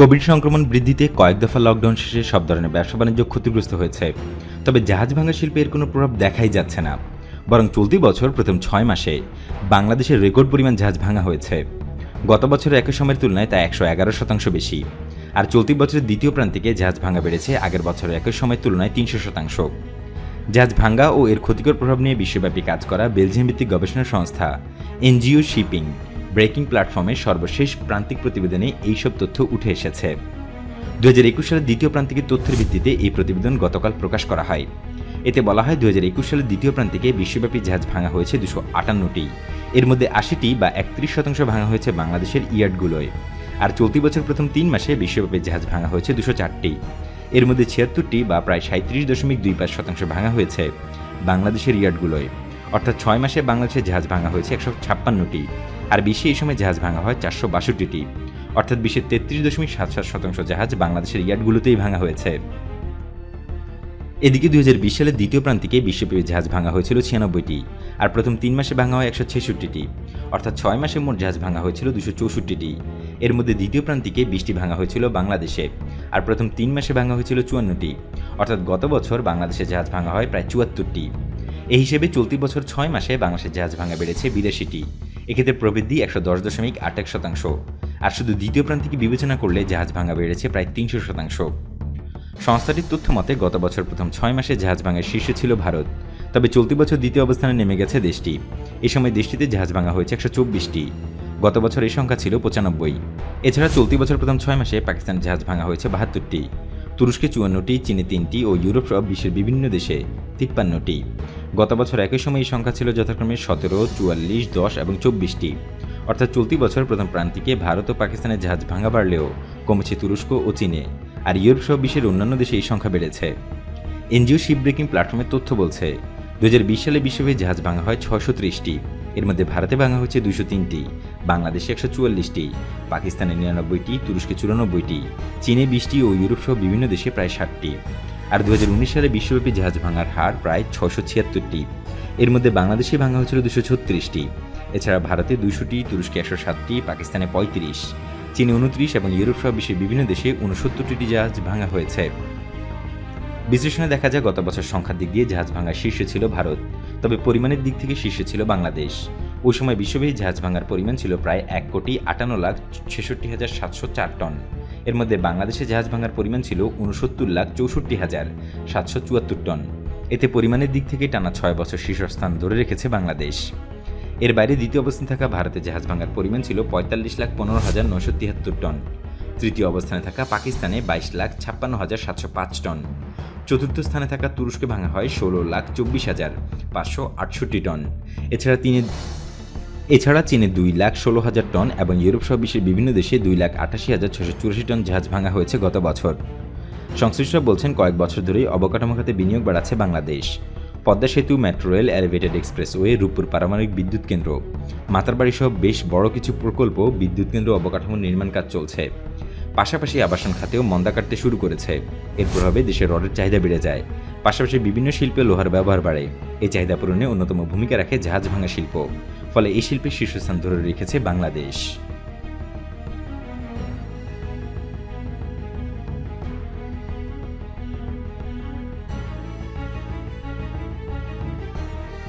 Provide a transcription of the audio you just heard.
Covid সংক্রমণ বৃদ্ধিতে কয়েক দফা লকডাউন শেষে সব ধরনের ব্যবসা বাণিজ্য ক্ষতিগ্রস্ত হয়েছে। তবে জাহাজ ভাঙা শিল্পে এর কোনো প্রভাব দেখাই যাচ্ছে না। বরং চলতি বছর প্রথম ছয় মাসে বাংলাদেশের রেকর্ড পরিমাণ জাহাজ ভাঙা হয়েছে। গত বছরের একই সময়ের তুলনায় তা একশো এগারো শতাংশ বেশি। আর চলতি বছরের দ্বিতীয় প্রান্তিকে জাহাজ ভাঙা বেড়েছে, আগের বছরের একই সময়ের তুলনায় তিনশো শতাংশ। জাহাজ ভাঙ্গা ও এর ক্ষতিকর প্রভাব নিয়ে বিশ্বব্যাপী কাজ করা বেলজিয়াম ভিত্তিক গবেষণা সংস্থা এনজিও শিপিং। ব্রেকিং প্ল্যাটফর্মের সর্বশেষ প্রান্তিক প্রতিবেদনে এইসব তথ্য উঠে এসেছে। দু হাজার একুশ সালের দ্বিতীয় প্রান্তিকের তথ্যের ভিত্তিতে এই প্রতিবেদন গতকাল প্রকাশ করা হয়। এতে বলা হয় দু হাজার একুশ সালের দ্বিতীয় প্রান্তিকে বিশ্বব্যাপী জাহাজ ভাঙা হয়েছে দুশো আটান্নটি। এর মধ্যে আশিটি বা একত্রিশ শতাংশ ভাঙা হয়েছে বাংলাদেশের ইয়ার্ডগুলোয়। আর চলতি বছর প্রথম তিন মাসে বিশ্বব্যাপী জাহাজ ভাঙা হয়েছে দুশো চারটি। এর মধ্যে ছিয়াত্তরটি বা প্রায় সাঁত্রিশ দশমিক দুই পাঁচ শতাংশ ভাঙা হয়েছে বাংলাদেশের ইয়ার্ডগুলোয়। অর্থাৎ ছয় মাসে বাংলাদেশের জাহাজ ভাঙা হয়েছে একশো ছাপ্পান্নটি। আর বিশ্বে এই সময় জাহাজ ভাঙা হয় চারশো বাষট্টিটি। অর্থাৎ বিশ্বের তেত্রিশ দশমিক সাত সাত শতাংশ জাহাজ বাংলাদেশের ইয়ার্ডগুলোতেই ভাঙা হয়েছে। এদিকে দুই হাজার বিশ সালের দ্বিতীয় প্রান্তিকে বিশ্বব্যাপী জাহাজ ভাঙা হয়েছিল ছিয়ানব্বইটি, আর প্রথম তিন মাসে ভাঙা হয় একশো ছেষট্টিটি, অর্থাৎ ছয় মাসে মোট জাহাজ ভাঙা হয়েছিল দুশো চৌষট্টিটি। এর মধ্যে দ্বিতীয় প্রান্তিকে বিশটি ভাঙা হয়েছিল বাংলাদেশে, আর প্রথম তিন মাসে ভাঙা হয়েছিল চুয়ান্নটি, অর্থাৎ গত বছর বাংলাদেশে জাহাজ ভাঙা হয় প্রায় চুয়াত্তরটি। এই হিসেবে চলতি বছর ছয় মাসে বাংলাদেশের জাহাজ ভাঙা বেড়েছে বিরাশিটি। এক্ষেত্রে প্রবৃদ্ধি একশো দশ দশমিক আট এক শতাংশ। আর শুধু দ্বিতীয় প্রান্তিকে বিবেচনা করলে জাহাজ ভাঙা বেড়েছে প্রায় তিনশো শতাংশ? সংস্থাটির তথ্য মতে, গত বছর প্রথম ছয় মাসে জাহাজ ভাঙার শীর্ষে ছিল ভারত। তবে চলতি বছর দ্বিতীয় অবস্থানে নেমে গেছে দেশটি। এ সময় দেশটিতে জাহাজ ভাঙা হয়েছে একশো চব্বিশটি। গত বছর এই সংখ্যা ছিল পঁচানব্বই। এছাড়া চলতি বছর প্রথম ছয় মাসে পাকিস্তান জাহাজ ভাঙা হয়েছে বাহাত্তরটি। তুরস্কে চুয়ান্নটি, চীনে তিনটি ও ইউরোপ সহ বিশ্বের বিভিন্ন দেশে তিপ্পান্নটি। গত বছর একই সময় এই সংখ্যা ছিল যথাক্রমে সতেরো, চুয়াল্লিশ, দশ এবং চব্বিশটি। অর্থাৎ চলতি বছর প্রথম প্রান্তিকে ভারত ও পাকিস্তানের জাহাজ ভাঙা বাড়লেও কমেছে তুরস্ক ও চীনে। আর ইউরোপ সহ বিশ্বের অন্যান্য দেশে এই সংখ্যা বেড়েছে। এনজিও শিপ ব্রেকিং প্ল্যাটফর্মের তথ্য বলছে দু হাজার বিশ সালে বিশ্বব্যাপী জাহাজ ভাঙা হয় ছয়শো ত্রিশটি। এর মধ্যে ভারতে ভাঙা হয়েছে দুশো তিনটি, বাংলাদেশে একশো চুয়াল্লিশটি, পাকিস্তানে নিরানব্বইটি, তুরস্কে চুরানব্বইটি, চীনে বিশটি ও ইউরোপ সহ বিভিন্ন দেশে প্রায় ষাটটি। আর দু হাজার উনিশ সালে বিশ্বব্যাপী জাহাজ ভাঙার হার প্রায় ছশো ছিয়াত্তরটি। এর মধ্যে বাংলাদেশে ভাঙা হয়েছিল দুশো ছত্রিশটি। এছাড়া ভারতে দুশোটি তুরস্কে একশো সাতটি, পাকিস্তানে পঁয়ত্রিশ, চীনে উনত্রিশ এবং ইউরোপ সহ বিশ্বের বিভিন্ন দেশে উনসত্তরটি জাহাজ ভাঙা হয়েছে। বিশ্লেষণে দেখা যায়, গত বছর সংখ্যার দিক দিয়ে জাহাজ ভাঙার শীর্ষে ছিল ভারত। তবে পরিমাণের দিক থেকে শীর্ষে ছিল বাংলাদেশ। ওই সময় বিশ্বব্যাপী জাহাজ ভাঙার পরিমাণ ছিল প্রায় এক কোটি আটান্ন লাখ ছেষট্টি হাজার সাতশো চার টন। এর মধ্যে বাংলাদেশে জাহাজ ভাঙার পরিমাণ ছিল উনসত্তর লাখ চৌষট্টি হাজার সাতশো চুয়াত্তর টন। এতে পরিমাণের দিক থেকে টানা ছয় বছর শীর্ষস্থান ধরে রেখেছে বাংলাদেশ। এর বাইরে দ্বিতীয় অবস্থানে থাকা ভারতে জাহাজ ভাঙার পরিমাণ ছিল পঁয়তাল্লিশ লাখ পনেরো হাজার নশো তিয়াত্তর টন। তৃতীয় অবস্থানে থাকা পাকিস্তানে বাইশ লাখ ছাপ্পান্ন হাজার সাতশো পাঁচ টন। চতুর্থ স্থানে থাকা তুরস্কে ভাঙা হয় ষোলো লাখ চব্বিশ হাজার পাঁচশো আটষট্টি টন। এছাড়া তিনি এছাড়া চীনে দুই লাখ ষোলো হাজার টন এবং ইউরোপ সহ বিশ্বের বিভিন্ন দেশে দুই লাখ আটাশি হাজার ছশো চুরাশি টন জাহাজ ভাঙা হয়েছে গত বছর। সংশ্লিষ্টরা বলছেন, কয়েক বছর ধরেই অবকাঠামো খাতে বিনিয়োগ বাড়াচ্ছে বাংলাদেশ। পদ্মা সেতু, metro rail, elevated expressway, Rooppur পারমাণবিক বিদ্যুৎ কেন্দ্র। মাতারবাড়ি সহ বেশ বড় কিছু প্রকল্প বিদ্যুৎ কেন্দ্র অবকাঠামো নির্মাণ কাজ চলছে। পাশাপাশি আবাসন খাতেও মন্দা কাটতে শুরু করেছে। এর প্রভাবে দেশের রডের চাহিদা বেড়ে যায়। পাশাপাশি বিভিন্ন শিল্পে লোহার ব্যবহার বাড়ে। এই চাহিদা পূরণে অন্যতম ভূমিকা রাখে জাহাজ ভাঙা শিল্প। ফলে এই শিল্পের শীর্ষস্থান ধরে রেখেছে বাংলাদেশ।